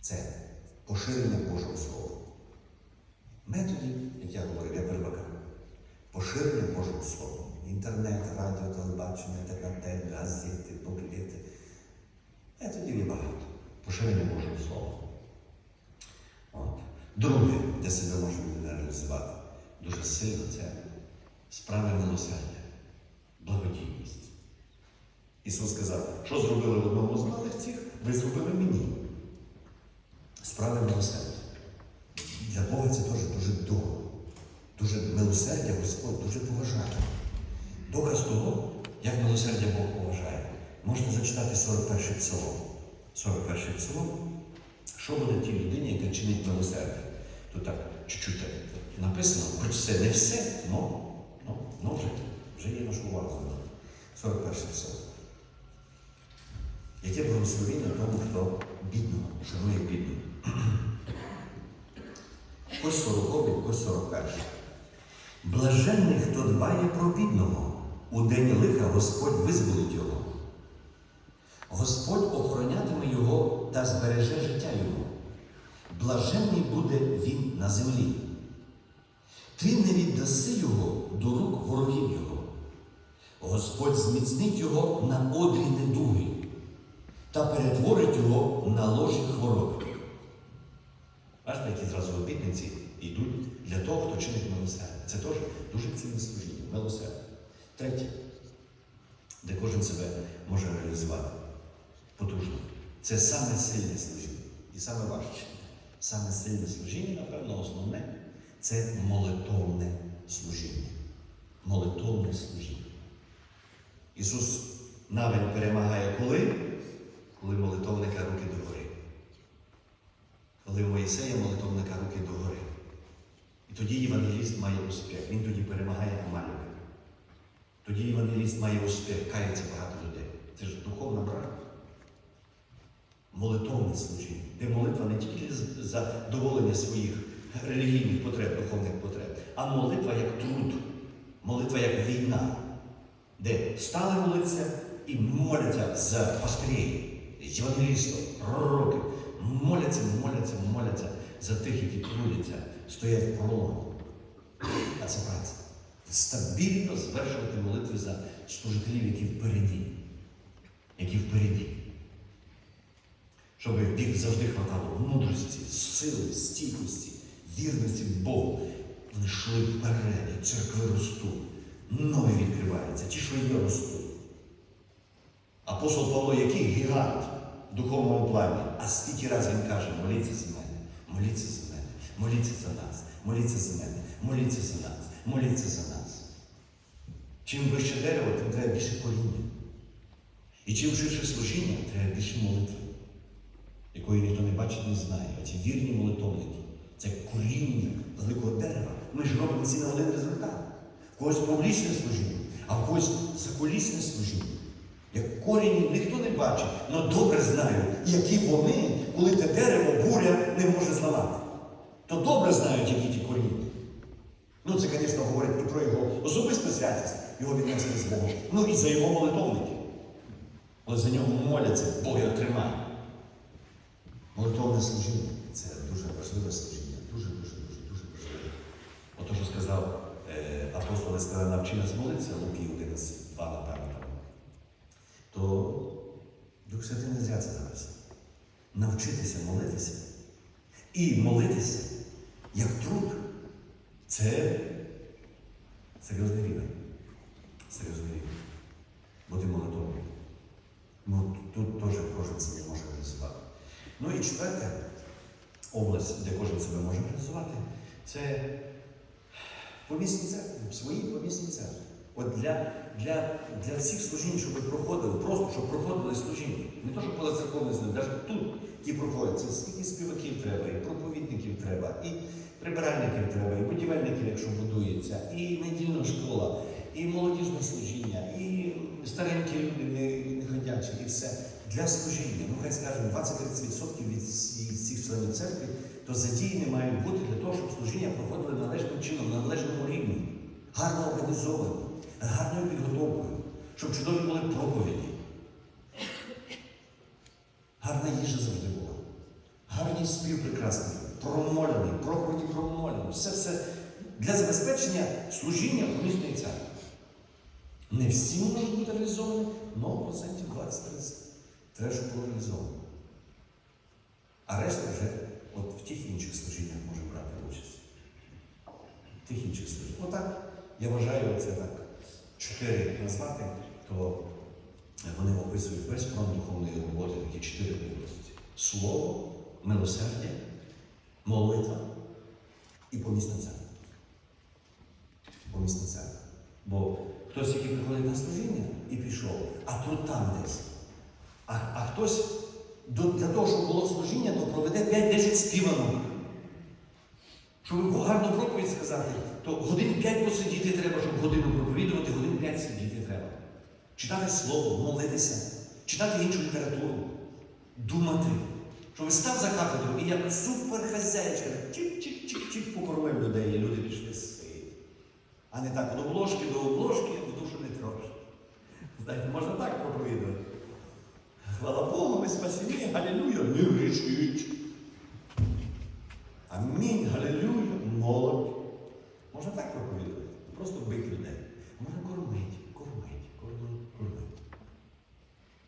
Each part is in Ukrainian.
це поширення Божого Слова. Методів, як я говорив, я перебакав. Поширення Божого Слова. Інтернет, радіо, телебачення, ТКТ, газети, буклети. Методів є багато. Поширення Божого Слова. От. Друге, де себе може людина реалізувати дуже сильно, це справа милосердя, благодійність. Ісус сказав, що зробили одному з малих цих, ви зробили мені. Справа милосердя. Для Бога це теж дуже дорого. Дуже милосердя Господь дуже поважає. Доказ того, як милосердя Бог поважає, можна зачитати 41 псалом. 41 псалом. Що буде тій людині, яка чинить милосердя? Тут так чуть-чуть написано, хоч це не все, але ну, ну, вже, вже є наша увага. 41 псалом. Яке благословення тому, хто бідного, шанує бідного. Ось 40, ось 41. Блаженний, хто дбає про бідного, у день лиха Господь визволить його. Господь охоронятиме його та збереже життя його. Блаженний буде він на землі. Ти не віддаси його до рук ворогів його. Господь зміцнить його на одрі недуги та перетворить його на ложі хвороби. Бачите, які зразу обітниці йдуть для того, хто чинить милосердя. Це теж дуже цінне служіння, милосердя. Третє, де кожен себе може реалізувати потужно. Це саме сильне служіння. І саме важче. Саме сильне служіння, напевно, основне це молитовне служіння. Молитовне служіння. Ісус навіть перемагає коли? Коли молитовника руки догори. Коли у Моїсея молитовника руки догори. І тоді євангеліст має успіх. Він тоді перемагає Амаліка. Тоді євангеліст має успіх, кається багато людей. Це ж духовна правда. Молитовне служіння, де молитва не тільки за задоволення своїх релігійних потреб, духовних потреб, а молитва як труд, молитва як війна, де стали молитися і моляться за пастирів, євангелістів, пророків, моляться, моляться, моляться за тих, які трудяться, стоять в проломі. А це праця. Стабільно звершувати молитви за служителів, які впереді, які впереді. Щоб них завжди хватало мудрості, сили, стійкості, вірності Богу. Вони йшли вперед, церкви ростуть, нові відкриваються, ті, що є, ростуть. Апостол Павло, який гігант духовному плані, а скільки разів він каже, моліться за мене, моліться за мене, моліться за нас, моліться за мене, моліться за нас, моліться за нас. Чим вище дерево, тим треба більше коріння. І чим ширше служіння, треба більше молитви, якої ніхто не бачить, не знає. А ці вірні молитовники це коріння великого дерева. Ми ж робимо всі на один результат. В когось публічне служіння, а в когось закулісне служіння. Як корінь ніхто не бачить, але добре знаю, які вони, коли те дерево буря не може зламати. То добре знають, які ті коріння. Ну, це, звісно, говорить і про його особисту святість, його віднесення з Богом. Ну і за його молитовників. Але за нього моляться, Бог його тримає. Молитовне служіння це дуже важливе служіння. Дуже, дуже, дуже, дуже важливе. Ото, що сказав е, апостол, сказав, навчи нас молитися, Луки 11, 2, напевно. там. То Дух Святий не зря це написав. Навчитися молитися і молитися як труд. Це серйозний рівень. Серйозний рівень. Бути молитовним. Ну, тут теж кожен себе може реалізувати. Ну і четверта область, де кожен себе може реалізувати, це помісні церкви, свої помісні церкви. От для, для, для всіх служінь, щоб проходили, просто щоб проходили служіння. Не то, що позацерковне служіння, навіть тут, які проходять, це скільки співаків треба, і проповідників треба, і прибиральників треба, і будівельників, якщо будується, і недільна школа, і молодіжне служіння, і старенькі люди, не, не ходячі, і все. Для служіння, ну хай скажемо, 20-30% від всіх членів церкви, то задіяні мають бути для того, щоб служіння проходили належним чином, на належному рівні, гарно організовані, гарною підготовкою, щоб чудові були проповіді. Гарна їжа завжди була. Гарні і спів прекрасний, промолений, проповіді промолений. Все все для забезпечення служіння помісної церкви. Не всі можуть бути реалізовані, але процентів 20-30 треба, щоб було реалізовано. А решта вже от в тих інших служіннях може брати участь. В тих інших служіннях. Отак, я вважаю, це так чотири назвати, то вони описують весь план духовної роботи, такі чотири області. Слово, милосердя, молитва і помісна церква. Помісна церква. Бо хтось, який приходить на служіння і пішов, а тут там десь. А, а хтось для того, щоб було служіння, то проведе 5-10 співанок. Щоб гарну проповідь сказати, то годин 5 посидіти треба, щоб годину проповідувати, годин 5 сидіти треба. Читати слово, молитися, читати іншу літературу, думати. Щоб став за кафедру і як суперхазяїчка, чик-чик-чик-чик покормив людей, і люди пішли з. А не так, від обложки до обложки, в душу не трошки. Знаєте, можна так проповідувати. Хвала Богу, ми спасені, галілюя, не грішіть. Амінь, галілюя, молодь. Можна так проповідувати, просто бити людей. Можна кормити, кормити, кормити, кормити.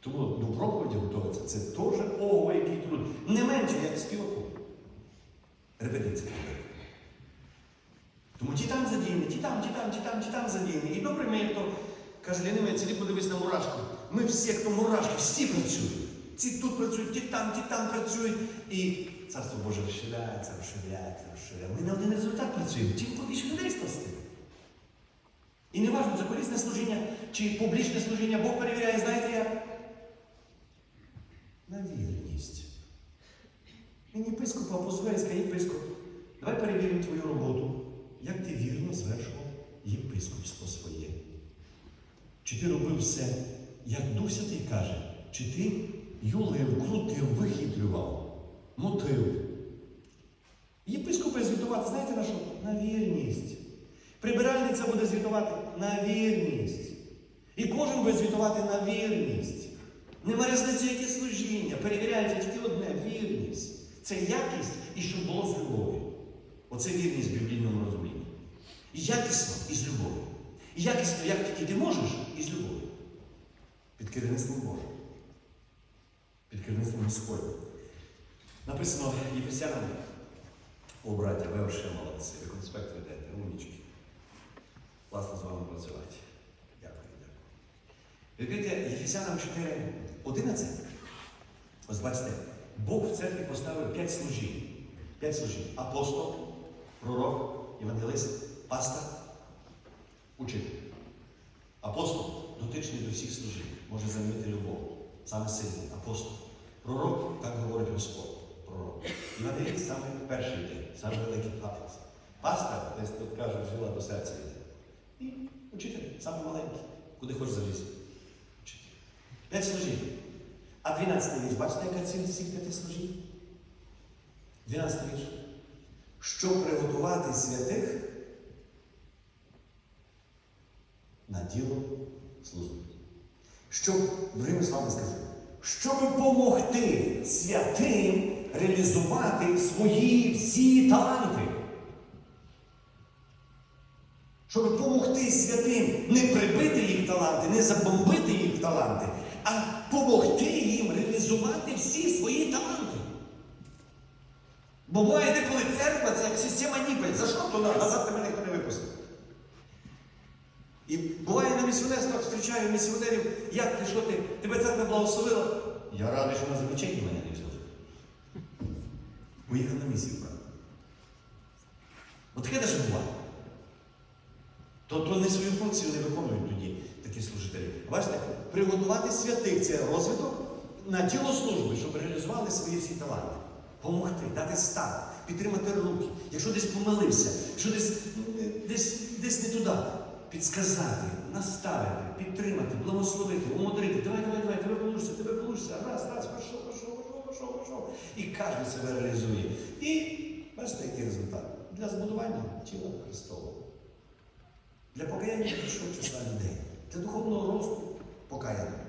Тому до проповіді готуватися це теж ого, який труд. Не менше, як співаку. Репетиція. Тому ті там задіяні, ті там, ті там, ті там, ті там задіяні. І добре ми, як то каже Лінивець, іди подивись на мурашку. Ми всі, як то мурашки, всі працюють. Ці тут працюють, ті там, ті там працюють. І царство Боже розширяється, розширяється, розширяється. Ми на один результат працюємо. Чим побільше людей спасти. І не важливо, закорисне служіння чи публічне служіння, Бог перевіряє, знаєте як? На вірність. Він єпископа позве і єпископ, давай перевіримо твою роботу. Як ти вірно звершував єпископство своє? Чи ти робив все, як Дух Святий каже, чи ти юлив, крутив, вихитрював, мотив? Єпископи звітувати, знаєте на що? На вірність. Прибиральниця буде звітувати на вірність. І кожен буде звітувати на вірність. Нема різниці, яке служіння. Перевіряється тільки одне вірність. Це якість і щоб було з любов'ю. Оце вірність в біблійному розумінні. Якісно і з любов'ю. Якісно, як тільки ти можеш, і з любов'ю. Під керівництвом Божим. Під керівництвом Господнім. Написано Єфесянам, о, браття, ви вже молодці, ви конспект ведете, умнічки. Класно з вами працювати. Дякую, дякую. Відкрийте Єфесянам 4, 11. Ось бачите, Бог в церкві поставив п'ять служінь. П'ять служінь. Апостол, пророк, євангелист, пастор, учитель. Апостол дотичний до всіх служінь, може замінити любов. Саме сильний апостол. Пророк, так говорить Господь. Пророк. Євангеліст саме перший день, саме великий папець. Пастор, десь тут кажуть, жила до серця йде. І учитель, саме маленький, куди хочеш залізти. Учитель. П'ять служінь. А 12 вірш, бачите, яка ціль цих п'яти служінь? 12 вірш. Щоб приготувати святих на діло служби. Щоб, другими словами скажу, щоб допомогти святим реалізувати свої всі таланти. Щоб допомогти святим не прибити їх таланти, не забомбити їх таланти, а допомогти їм реалізувати всі свої таланти. Бо буває деколи церква це як система ніпель. За що то назад тебе ніхто не випустив? І буває на місіонерствах зустрічаю місіонерів, як ти, що ти, тебе церква благословила. Я радий, що на замечання мене не взяли. Поїхав на місію, правда. От теж буває. То, то не свою функцію не виконують тоді такі служителі. Бачите, приготувати святих це розвиток на тіло служби, щоб реалізували свої всі таланти. Помогти, дати стан, підтримати руки. Якщо десь помилився, якщо десь, десь, десь не туди, підсказати, наставити, підтримати, благословити, умудрити. Давай, давай, давай, тебе получиться, тебе получиться. Раз, раз, пішов. І кожен себе реалізує. І бачите, який результат? Для збудування тіла Христового. Для покаяння більшого числа людей. Для духовного росту покаяння.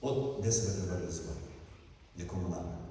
От де себе треба реалізувати, в якому напрямку.